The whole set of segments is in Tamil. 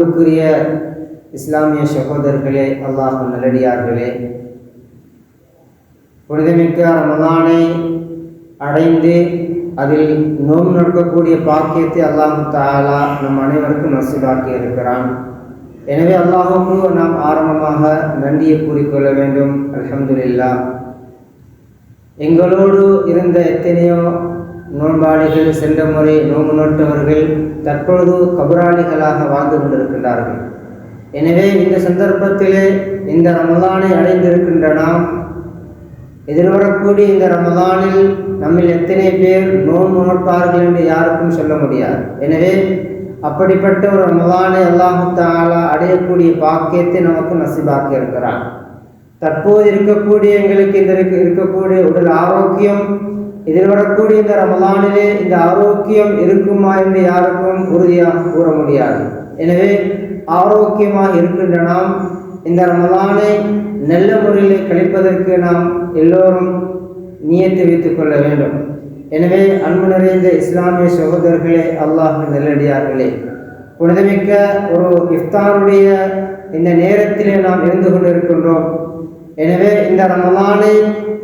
அன்புக்குரிய இஸ்லாமிய சகோதரர்களே அல்லாஹ் நல்லடியார்களே. புனிதமிக்க ரமலானை அடைந்து அதில் நோம் நடக்கக்கூடிய பாக்கியத்தை அல்லாஹ் தாலா நம் அனைவருக்கும் நசுபாக்கி இருக்கிறான். எனவே அல்லாஹுக்கு நாம் ஆரம்பமாக நன்றியை கூறிக்கொள்ள வேண்டும். அலமதுல்லா எங்களோடு இருந்த எத்தனையோ நோன்பாளிகள் சென்ற முறை நோம்பு நோட்டவர்கள் தற்பொழுது கபராளிகளாக வாழ்ந்து கொண்டிருக்கின்றார்கள். எனவே இந்த சந்தர்ப்பத்திலே இந்த ரமதானை அடைந்திருக்கின்ற நாம் எதிர்வரக்கூடிய இந்த ரமதானில் நம்மில் எத்தனை பேர் நோன்பு நோட்பார்கள் என்று யாருக்கும் சொல்ல முடியாது. எனவே அப்படிப்பட்ட ஒரு ரமதானை அல்லாஹு அடையக்கூடிய பாக்கியத்தை நமக்கு நசிபாக்கி இருக்கிறான். தற்போது இருக்கக்கூடிய எங்களுக்கு இந்த இருக்கக்கூடிய உடல் ஆரோக்கியம் இதில் வரக்கூடிய இந்த ரமலானிலே இந்த ஆரோக்கியம் இருக்குமா என்று யாருக்கும் உறுதியாக கூற முடியாது. எனவே ஆரோக்கியமாக இருக்கின்ற நாம் இந்த ரமலானை நல்ல முறையில் கழிப்பதற்கு நாம் எல்லோரும் நியத்து வைத்துக் கொள்ள வேண்டும். எனவே அன்பு நிறைந்த இஸ்லாமிய சகோதரர்களே அல்லாஹ் நல்லடியார்களே புனிதமிக்க ஒரு இஃப்தாருடைய இந்த நேரத்திலே நாம் இருந்து கொண்டிருக்கின்றோம். எனவே இந்த ரமலானை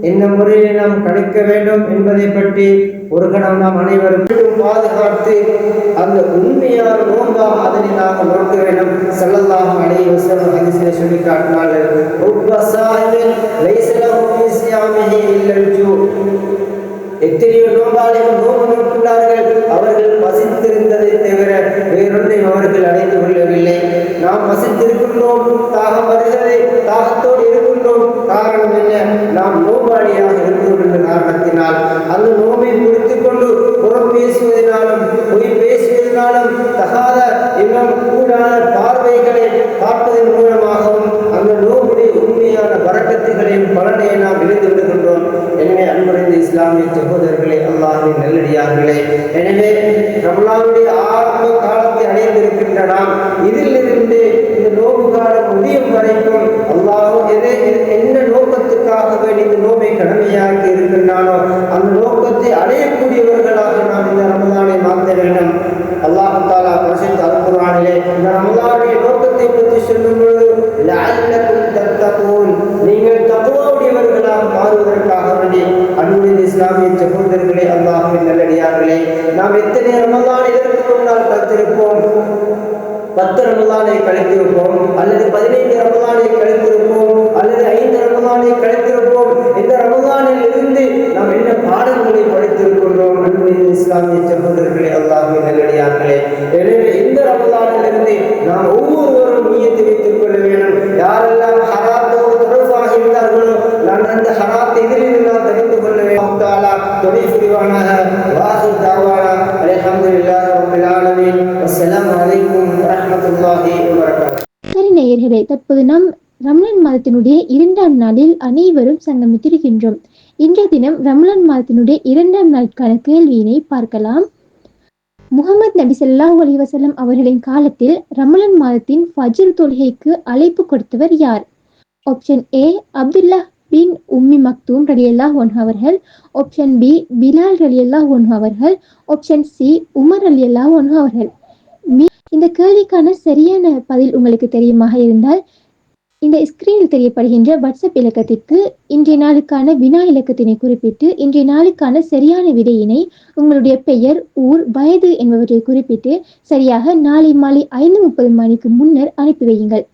என்ன முறையில் நாம் கழிக்க வேண்டும் என்பதை பற்றி ஒரு கணம் நாம் அனைவரும் பாதுகாத்து அந்த உண்மையான நோன்பா அதனை நாம் நோக்க வேண்டும். செல்லலாம் அடைய வசலம் ஹதீஸிலே சொல்லி காட்டினார்கள். எத்தனையோ நோம்பாளிகள் நோம்பு நோக்கின்றார்கள் அவர்கள் பசித்திருந்ததை தவிர வேறொன்றையும் அவர்கள் அடைந்து கொள்ளவில்லை. நாம் வசித்திருக்கின்றோம் தாகம் வருகிறது தாகத்தோடு இருக்கின்றோம். காரணம் என்ன? நாம் நோபாளியாக இருக்கிறோம் என்ற காரணத்தினால். அந்த நோமை முடித்துக் கொண்டு புறம் பேசுவதனாலும் பொய் பேசுவதனாலும் தகாத இன்னும் கூடான பார்வைகளை பார்ப்பதன் மூலமாகவும் அந்த நோம்புடைய உண்மையான வரக்கத்துகளையும் பலனை நாம் இழந்து விடுகின்றோம் எனவே அன்புரைந்த இஸ்லாமிய சகோதரர்களே அல்லாஹின் நல்லடியார்களே எனவே ரமலாவுடைய ஆரம்ப காலத்தை அடைந்திருக்கின்ற நாம் வரைக்கும் அல்லாஹ் எதை என்ன நோக்கத்துக்காக வேண்டி இந்த நோம்பை கடமையாக்கி இருக்கின்றானோ அந்த நோக்கத்தை அடையக்கூடியவர்களாக நாம் இந்த ரமதானை மாற்ற வேண்டும். அல்லாஹு தாலா பிரசித்த அல்குரானிலே இந்த ரமதானுடைய நோக்கத்தை பற்றி சொல்லும் பொழுது லஅல்லக்கும் நீங்கள் தக்குவாவுடையவர்களாக மாறுவதற்காக வேண்டி அன்புடைய இஸ்லாமிய சகோதரர்களே அல்லாஹின் நல்லடியார்களே நாம் எத்தனை ரமதான் இதற்கு முன்னால் கத்திருப்போம் பத்து ரமதானை கழித்திருப்போம். அல்லது பதினைந்து நேயர்களே தற்போது நாம் ரம்லான் மாதத்தினுடைய இரண்டாம் நாளில் அனைவரும் சங்கமித்திருக்கின்றோம். இன்றைய தினம் ரம்லான் மாதத்தினுடைய இரண்டாம் நாட்கான கேள்வியினை பார்க்கலாம். முகமது நபி சல்லாஹ் அலைஹி வஸல்லம் அவர்களின் காலத்தில் ரமலான் மாதத்தின் ஃபஜ்ர் தொழுகைக்கு அழைப்பு கொடுத்தவர் யார்? Option A Abdullah bin Ummi Maktoum ரலியல்லா அன்ஹு அவர்கள். ஆப்ஷன் பி பிலால் ரலியல்லா அன்ஹு அவர்கள். ஆப்ஷன் சி உமர் அலியல்லா அன்ஹு அவர்கள். இந்த கேள்விக்கான சரியான பதில் உங்களுக்கு தெரியுமாக இருந்தால் இந்த ஸ்கிரீனில் தெரியப்படுகின்ற வாட்ஸ்அப் இலக்கத்திற்கு இன்றைய நாளுக்கான வினா இலக்கத்தினை குறிப்பிட்டு இன்றைய நாளுக்கான சரியான விடையினை உங்களுடைய பெயர் ஊர் வயது என்பவற்றை குறிப்பிட்டு சரியாக நாளை மாலை ஐந்து முப்பது மணிக்கு முன்னர் அனுப்பி வையுங்கள்.